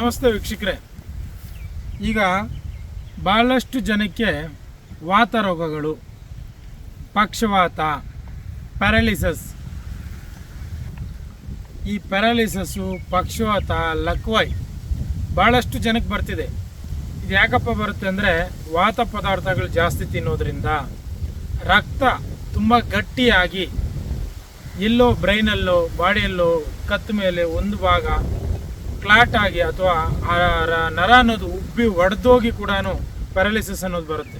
ನಮಸ್ತೆ ವೀಕ್ಷಕರೇ. ಈಗ ಭಾಳಷ್ಟು ಜನಕ್ಕೆ ವಾತ ರೋಗಗಳು, ಪಕ್ಷವಾತ, ಪ್ಯಾರಾಲಿಸಸ್. ಈ ಪ್ಯಾರಾಲಿಸಸ್ಸು ಪಕ್ಷವಾತ ಲಕ್ವಾಯ್ ಭಾಳಷ್ಟು ಜನಕ್ಕೆ ಬರ್ತಿದೆ. ಇದು ಯಾಕಪ್ಪ ಬರುತ್ತೆ ಅಂದರೆ ವಾತ ಪದಾರ್ಥಗಳು ಜಾಸ್ತಿ ತಿನ್ನೋದ್ರಿಂದ ರಕ್ತ ತುಂಬ ಗಟ್ಟಿಯಾಗಿ ಎಲ್ಲೋ ಬ್ರೈನಲ್ಲೋ ಬಾಡಿಯಲ್ಲೋ ಕತ್ತ ಮೇಲೆ ಒಂದು ಭಾಗ ಕ್ಲಾಟ್ ಆಗಿ ಅಥವಾ ಆ ನರ ಅನ್ನೋದು ಉಬ್ಬಿ ಒಡೆದೋಗಿ ಕೂಡ ಪ್ಯಾರಾಲಿಸಿಸ್ ಅನ್ನೋದು ಬರುತ್ತೆ.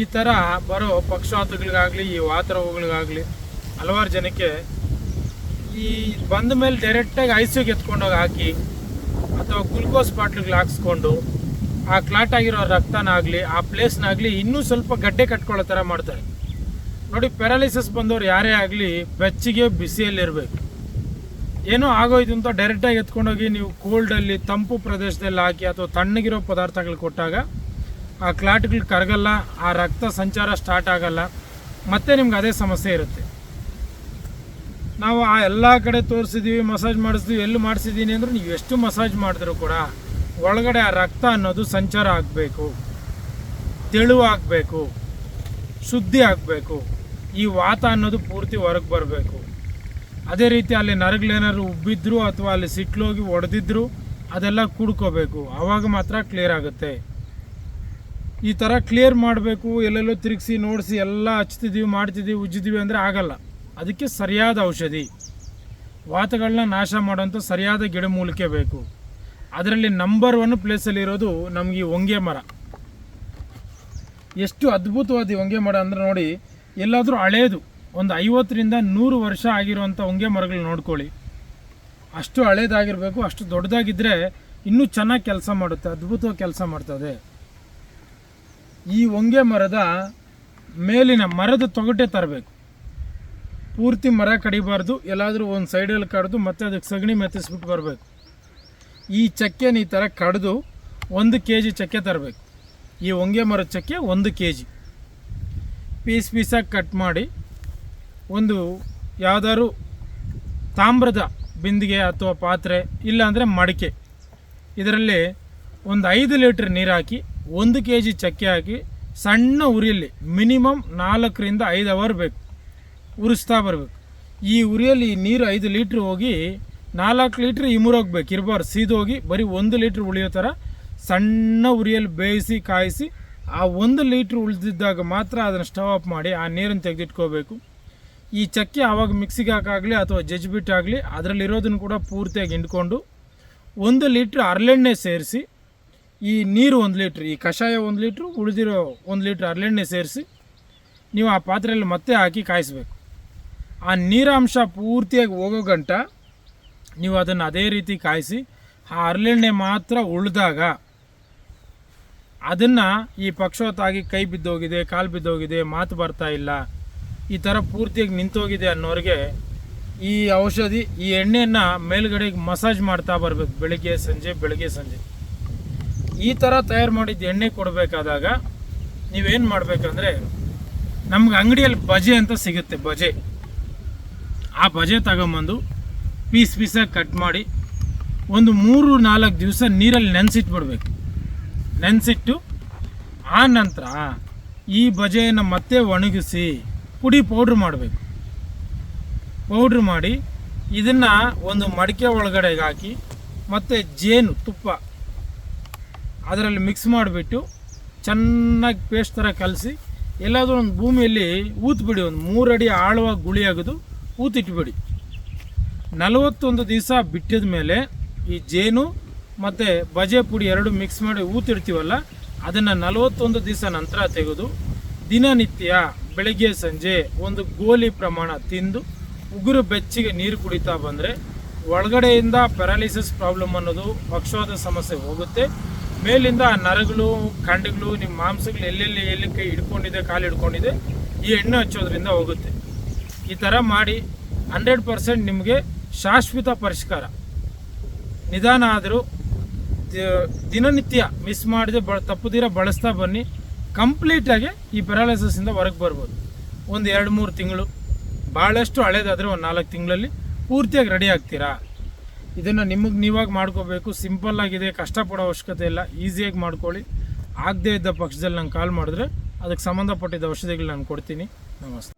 ಈ ಥರ ಬರೋ ಪಕ್ಷವಾತಗಳಿಗಾಗಲಿ ಈ ವಾತ ರೋಗಗಳಿಗಾಗಲಿ ಹಲವಾರು ಜನಕ್ಕೆ ಈ ಬಂದ ಮೇಲೆ ಡೈರೆಕ್ಟಾಗಿ ಐಸಿಗೆ ಎತ್ಕೊಂಡೋಗಿ ಹಾಕಿ ಅಥವಾ ಗ್ಲುಕೋಸ್ ಬಾಟ್ಲ್ಗಳು ಹಾಕ್ಸ್ಕೊಂಡು ಆ ಕ್ಲಾಟ್ ಆಗಿರೋ ರಕ್ತನಾಗಲಿ ಆ ಪ್ಲೇಸ್ನಾಗಲಿ ಇನ್ನೂ ಸ್ವಲ್ಪ ಗಡ್ಡೆ ಕಟ್ಕೊಳ್ಳೋ ಥರ ಮಾಡ್ತಾರೆ. ನೋಡಿ, ಪ್ಯಾರಾಲಿಸಿಸ್ ಬಂದವರು ಯಾರೇ ಆಗಲಿ ಬೆಚ್ಚಗೆ ಬಿಸಿಯಲ್ಲಿರಬೇಕು. ಏನೋ ಆಗೋಯ್ತು ಅಂತ ಡೈರೆಕ್ಟಾಗಿ ಎತ್ಕೊಂಡೋಗಿ ನೀವು ಕೋಲ್ಡಲ್ಲಿ ತಂಪು ಪ್ರದೇಶದಲ್ಲಿ ಹಾಕಿ ಅಥವಾ ತಣ್ಣಗಿರೋ ಪದಾರ್ಥಗಳು ಕೊಟ್ಟಾಗ ಆ ಕ್ಲಾಟ್ಗಳು ಕರಗಲ್ಲ, ಆ ರಕ್ತ ಸಂಚಾರ ಸ್ಟಾರ್ಟ್ ಆಗಲ್ಲ. ಮತ್ತೆ ನಿಮ್ಗೆ ಅದೇ ಸಮಸ್ಯೆ ಇರುತ್ತೆ. ನಾವು ಆ ಎಲ್ಲ ಕಡೆ ತೋರಿಸಿದ್ದೀವಿ ಮಸಾಜ್ ಮಾಡಿಸ್ತೀವಿ, ಎಲ್ಲಿ ಮಾಡಿಸಿದ್ದೀನಿ ಅಂದ್ರೆ ನೀವು ಎಷ್ಟು ಮಸಾಜ್ ಮಾಡಿದ್ರು ಕೂಡ ಒಳಗಡೆ ಆ ರಕ್ತ ಅನ್ನೋದು ಸಂಚಾರ ಆಗಬೇಕು ತೆಳುವಾಗಬೇಕು ಶುದ್ಧಿ ಆಗಬೇಕು. ಈ ವಾತ ಅನ್ನೋದು ಪೂರ್ತಿ ಹೊರಗೆ ಬರಬೇಕು. ಅದೇ ರೀತಿ ಅಲ್ಲಿ ನರಗಳೇನಾದ್ರು ಉಬ್ಬಿದ್ರು ಅಥವಾ ಅಲ್ಲಿ ಸಿಟ್ಲೋಗಿ ಒಡೆದಿದ್ರು, ಅದೆಲ್ಲ ಕೂಡ್ಕೋಬೇಕು. ಆವಾಗ ಮಾತ್ರ ಕ್ಲಿಯರ್ ಆಗುತ್ತೆ. ಈ ಥರ ಕ್ಲಿಯರ್ ಮಾಡಬೇಕು, ಎಲ್ಲೆಲ್ಲೋ ತಿರುಗಿಸಿ, ನೋಡಿಸಿ, ಎಲ್ಲ ಹಚ್ತಿದ್ದೀವಿ ಮಾಡ್ತಿದ್ದೀವಿ ಉಜ್ಜಿದ್ದೀವಿ ಅಂದರೆ ಆಗಲ್ಲ. ಅದಕ್ಕೆ ಸರಿಯಾದ ಔಷಧಿ. ವಾತಗಳನ್ನ ನಾಶ ಮಾಡೋಂಥ ಸರಿಯಾದ ಗಿಡಮೂಲಿಕೆ ಬೇಕು. ಅದರಲ್ಲಿ ನಂಬರ್ ಒನ್ ಪ್ಲೇಸಲ್ಲಿರೋದು ನಮಗೆ ಈ ಹೊಂಗೆ ಮರ. ಎಷ್ಟು ಅದ್ಭುತವಾದ ಹೊಂಗೆ ಮರ ಅಂದರೆ ನೋಡಿ, ಎಲ್ಲಾದರೂ ಹಳೇದು. ಒಂದು ಐವತ್ತರಿಂದ ನೂರು ವರ್ಷ ಆಗಿರುವಂಥ ಹೊಂಗೆ ಮರಗಳು ನೋಡ್ಕೊಳ್ಳಿ. ಅಷ್ಟು ಹಳೇದಾಗಿರಬೇಕು, ಅಷ್ಟು ದೊಡ್ಡದಾಗಿದ್ದರೆ ಇನ್ನೂ ಚೆನ್ನಾಗಿ ಕೆಲಸ ಮಾಡುತ್ತೆ, ಅದ್ಭುತವಾಗಿ ಕೆಲಸ ಮಾಡ್ತದೆ. ಈ ಹೊಂಗೆ ಮರದ ಮೇಲಿನ ಮರದ ತೊಗಟೆ ತರಬೇಕು. ಪೂರ್ತಿ ಮರ ಕಡಿಬಾರ್ದು, ಎಲ್ಲಾದರೂ ಒಂದು ಸೈಡಲ್ಲಿ ಕಡ್ದು ಮತ್ತೆ ಅದಕ್ಕೆ ಸಗಣಿ ಮೆತ್ತಿಸ್ಬಿಟ್ಟು ಬರಬೇಕು. ಈ ಚಕ್ಕೆನ ಈ ಥರ ಕಡಿದು ಒಂದು ಕೆ ಜಿ ಚಕ್ಕೆ ತರಬೇಕು. ಈ ಹೊಂಗೆ ಮರದ ಚಕ್ಕೆ ಒಂದು ಕೆ ಜಿ ಪೀಸ್ ಪೀಸಾಗಿ ಕಟ್ ಮಾಡಿ ಒಂದು ಯಾವ್ದಾದ್ರು ತಾಮ್ರದ ಬಿಂದಿಗೆ ಅಥವಾ ಪಾತ್ರೆ, ಇಲ್ಲಾಂದರೆ ಮಡಿಕೆ. ಇದರಲ್ಲಿ ಒಂದು ಐದು ಲೀಟ್ರ್ ನೀರು ಹಾಕಿ ಒಂದು ಕೆ ಜಿ ಚಕ್ಕೆ ಹಾಕಿ, ಸಣ್ಣ ಉರಿಯಲ್ಲಿ ಮಿನಿಮಮ್ ನಾಲ್ಕರಿಂದ ಐದು ಅವರ್ ಬೇಕು. ಉರಿಸ್ತಾ ಬರಬೇಕು. ಈ ಉರಿಯಲ್ಲಿ ನೀರು ಐದು ಲೀಟ್ರ್ ಹೋಗಿ ನಾಲ್ಕು ಲೀಟ್ರ್ ಇಮುರೋಗ್ಬೇಕು ಇರಬಾರ್ದು. ಸೀದೋಗಿ ಬರೀ ಒಂದು ಲೀಟ್ರ್ ಉಳಿಯೋ ಥರ ಸಣ್ಣ ಉರಿಯಲ್ಲಿ ಬೇಯಿಸಿ ಕಾಯಿಸಿ, ಆ ಒಂದು ಲೀಟ್ರ್ ಉಳಿದಿದ್ದಾಗ ಮಾತ್ರ ಅದನ್ನು ಸ್ಟವ್ ಆಫ್ ಮಾಡಿ ಆ ನೀರನ್ನು ತೆಗೆದಿಟ್ಕೋಬೇಕು. ಈ ಚಕ್ಕೆ ಆವಾಗ ಮಿಕ್ಸಿಗೆ ಹಾಕಾಗಲಿ ಅಥವಾ ಜಜ್ಬಿಟ್ಟಾಗಲಿ ಅದರಲ್ಲಿರೋದನ್ನು ಕೂಡ ಪೂರ್ತಿಯಾಗಿ ಹಿಂಡ್ಕೊಂಡು ಒಂದು ಲೀಟ್ರ್ ಅರಳೆಣ್ಣೆ ಸೇರಿಸಿ, ಈ ನೀರು ಒಂದು ಲೀಟ್ರ್, ಈ ಕಷಾಯ ಒಂದು ಲೀಟ್ರ್, ಉಳಿದಿರೋ ಒಂದು ಲೀಟ್ರ್ ಅರಳೆಣ್ಣೆ ಸೇರಿಸಿ ನೀವು ಆ ಪಾತ್ರೆಯಲ್ಲಿ ಮತ್ತೆ ಹಾಕಿ ಕಾಯಿಸ್ಬೇಕು. ಆ ನೀರಾಂಶ ಪೂರ್ತಿಯಾಗಿ ಹೋಗೋ ಗಂಟ ನೀವು ಅದನ್ನು ಅದೇ ರೀತಿ ಕಾಯಿಸಿ, ಆ ಅರಳೆಣ್ಣೆ ಮಾತ್ರ ಉಳಿದಾಗ ಅದನ್ನು ಈ ಪಕ್ಷವತ್ತಾಗಿ ಕೈ ಬಿದ್ದೋಗಿದೆ, ಕಾಲು ಬಿದ್ದೋಗಿದೆ, ಮಾತು ಬರ್ತಾ ಇಲ್ಲ ಈ ಥರ ಪೂರ್ತಿಯಾಗಿ ನಿಂತೋಗಿದೆ ಅನ್ನೋರಿಗೆ ಈ ಔಷಧಿ, ಈ ಎಣ್ಣೆಯನ್ನು ಮೇಲ್ಗಡೆಗೆ ಮಸಾಜ್ ಮಾಡ್ತಾ ಬರಬೇಕು ಬೆಳಗ್ಗೆ, ಸಂಜೆ ಬೆಳಗ್ಗೆ, ಸಂಜೆ. ಈ ಥರ ತಯಾರು ಮಾಡಿದ ಎಣ್ಣೆ ಕೊಡಬೇಕಾದಾಗ ನೀವೇನು ಮಾಡಬೇಕಂದ್ರೆ ನಮ್ಗೆ ಅಂಗಡಿಯಲ್ಲಿ ಬಜೆ ಅಂತ ಸಿಗುತ್ತೆ, ಬಜೆ. ಆ ಬಜೆ ತಗೊಂಬಂದು ಪೀಸ್ ಪೀಸಾಗಿ ಕಟ್ ಮಾಡಿ ಒಂದು ಮೂರು ನಾಲ್ಕು ದಿವಸ ನೀರಲ್ಲಿ ನೆನೆಸಿಟ್ಬಿಡ್ಬೇಕು. ನೆನೆಸಿಟ್ಟು ಆ ನಂತರ ಈ ಬಜೆಯನ್ನು ಮತ್ತೆ ಒಣಗಿಸಿ ಪುಡಿ ಪೌಡ್ರ್ ಮಾಡಬೇಕು. ಪೌಡ್ರ್ ಮಾಡಿ ಇದನ್ನು ಒಂದು ಮಡಿಕೆ ಒಳಗಡೆಗೆ ಹಾಕಿ ಮತ್ತು ಜೇನು, ತುಪ್ಪ ಅದರಲ್ಲಿ ಮಿಕ್ಸ್ ಮಾಡಿಬಿಟ್ಟು ಚೆನ್ನಾಗಿ ಪೇಸ್ಟ್ ಥರ ಕಲಸಿ ಎಲ್ಲಾದರೂ ಒಂದು ಭೂಮಿಯಲ್ಲಿ ಊತ್ಬಿಡಿ, ಒಂದು ಮೂರಡಿ ಆಳವಾಗಿ ಗುಳಿ ಆಗೋದು ಊತಿಟ್ಬಿಡಿ. ನಲವತ್ತೊಂದು ದಿವಸ ಬಿಟ್ಟಿದ ಮೇಲೆ ಈ ಜೇನು ಮತ್ತು ಬಜೆ ಪುಡಿ ಎರಡು ಮಿಕ್ಸ್ ಮಾಡಿ ಊತಿಡ್ತೀವಲ್ಲ, ಅದನ್ನು ನಲವತ್ತೊಂದು ದಿವಸ ನಂತರ ತೆಗೆದು ದಿನನಿತ್ಯ ಬೆಳಗ್ಗೆ ಸಂಜೆ ಒಂದು ಗೋಲಿ ಪ್ರಮಾಣ ತಿಂದು ಉಗುರು ಬೆಚ್ಚಿಗೆ ನೀರು ಕುಡಿತಾ ಬಂದರೆ ಒಳಗಡೆಯಿಂದ ಪ್ಯಾರಾಲಿಸಿಸ್ ಪ್ರಾಬ್ಲಮ್ ಅನ್ನೋದು ಪಕ್ಷವಾದ ಸಮಸ್ಯೆ ಹೋಗುತ್ತೆ. ಮೇಲಿಂದ ನರಗಳು ಖಂಡಗಳು ನಿಮ್ಮ ಮಾಂಸಗಳು ಎಲ್ಲೆಲ್ಲಿ, ಎಲ್ಲಿ ಕೈ ಹಿಡ್ಕೊಂಡಿದೆ, ಕಾಲು ಹಿಡ್ಕೊಂಡಿದೆ, ಈ ಎಣ್ಣೆ ಹಚ್ಚೋದ್ರಿಂದ ಹೋಗುತ್ತೆ. ಈ ಥರ ಮಾಡಿ ಹಂಡ್ರೆಡ್ ಪರ್ಸೆಂಟ್ ನಿಮಗೆ ಶಾಶ್ವತ ಪರಿಷ್ಕಾರ. ನಿಧಾನ ಆದರೂ ದಿನನಿತ್ಯ ಮಿಸ್ ಮಾಡದೆ ಬ ತಪ್ಪದಿರ ಬಳಸ್ತಾ ಬನ್ನಿ. ಕಂಪ್ಲೀಟಾಗಿ ಈ ಪ್ಯಾರಾಲಿಸಿಸಿಂದ ಹೊರಗೆ ಬರ್ಬೋದು. ಒಂದು ಎರಡು ಮೂರು ತಿಂಗಳು ಭಾಳಷ್ಟು ಹಳೇದಾದರೆ ಒಂದು ನಾಲ್ಕು ತಿಂಗಳಲ್ಲಿ ಪೂರ್ತಿಯಾಗಿ ರೆಡಿ ಆಗ್ತೀರಾ? ಇದನ್ನು ನಿಮಗೆ ನೀವಾಗಿ ಮಾಡ್ಕೋಬೇಕು ಸಿಂಪಲ್ ಆಗಿದೆ, ಕಷ್ಟಪಡೋ ಅವಶ್ಯಕತೆ ಇಲ್ಲ ಈಸಿಯಾಗಿ ಮಾಡ್ಕೊಳ್ಳಿ. ಆಗದೇ ಇದ್ದ ಪಕ್ಷದಲ್ಲಿ ನಂಗೆ ಕಾಲ್ ಮಾಡಿದ್ರೆ ಅದಕ್ಕೆ ಸಂಬಂಧಪಟ್ಟಿದ್ದ ಔಷಧಿಗಳು ನಾನು ಕೊಡ್ತೀನಿ. ನಮಸ್ತೆ.